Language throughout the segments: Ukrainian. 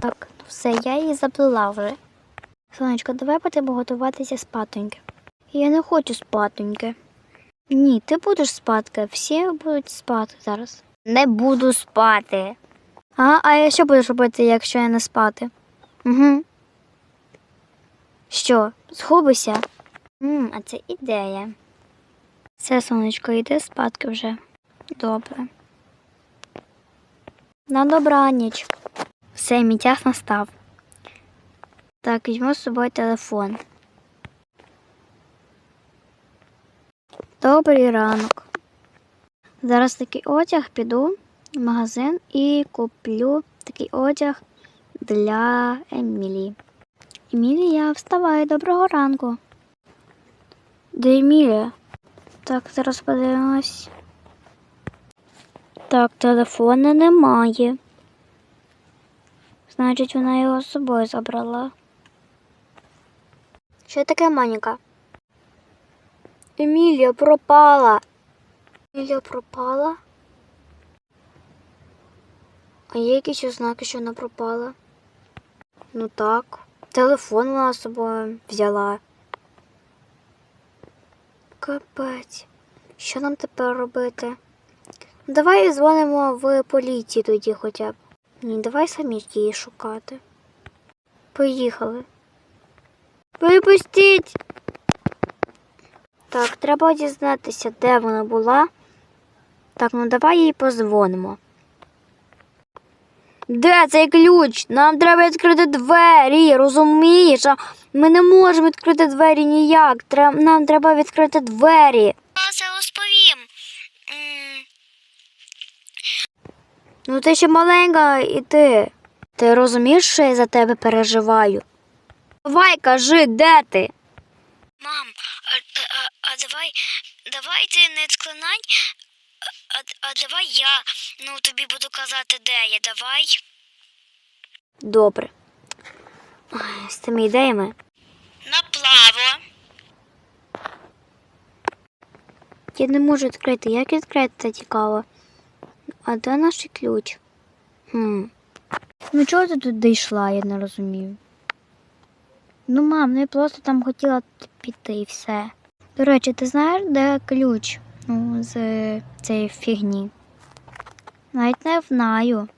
Так, ну все, я її заплела вже. Сонечко, давай будемо готуватися спатоньки. Я не хочу спатоньки. Ні, ти будеш спати. Всі будуть спати зараз. Не буду спати. А, а я що будеш робити, якщо я не спати? Угу. Що, згубися? М, а це ідея. Все, сонечко, йди спадки вже. Добре. На добраніч. Все, мій час настав. Так, візьму з собою телефон. Добрий ранок. Зараз такий одяг піду в магазин і куплю такий одяг для Емілії. Емілія, вставай, доброго ранку. Де Емілія? Так, зараз подивимось. Так, телефона немає. Значить, вона його з собою забрала. Що таке Моніка? Емілія пропала. Емілія пропала? А є якісь ознаки, що вона пропала? Ну так. Телефон вона з собою взяла. Капець. Що нам тепер робити? Давай дзвонимо в поліцію тоді хоча б. Ні, давай самі її шукати. Поїхали. Випустіть! Так, треба дізнатися, де вона була. Так, ну давай їй позвонимо. Де цей ключ? Нам треба відкрити двері, розумієш? Ми не можемо відкрити двері ніяк. Нам треба відкрити двері. Я це розповім. М, Ну ти ще маленька і ти. Ти розумієш, що я за тебе переживаю? Давай, кажи, де ти? Мам, а, а, а давай, давай ти не склинань, а, а давай я ну, тобі буду казати, де я. Давай. Добре. Ой, з цими ідеями. Наплаво. Я не можу відкрити. Як відкрити це цікаво? А де наш ключ? Хм. Ну чого ти тут дійшла, я не розумію. Ну, мам, ну я просто там хотіла піти і все. До речі, ти знаєш, де ключ ну, з цієї фігні? Навіть не знаю.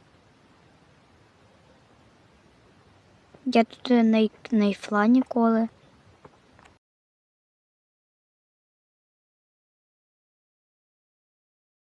Я тут не, не йшла ніколи.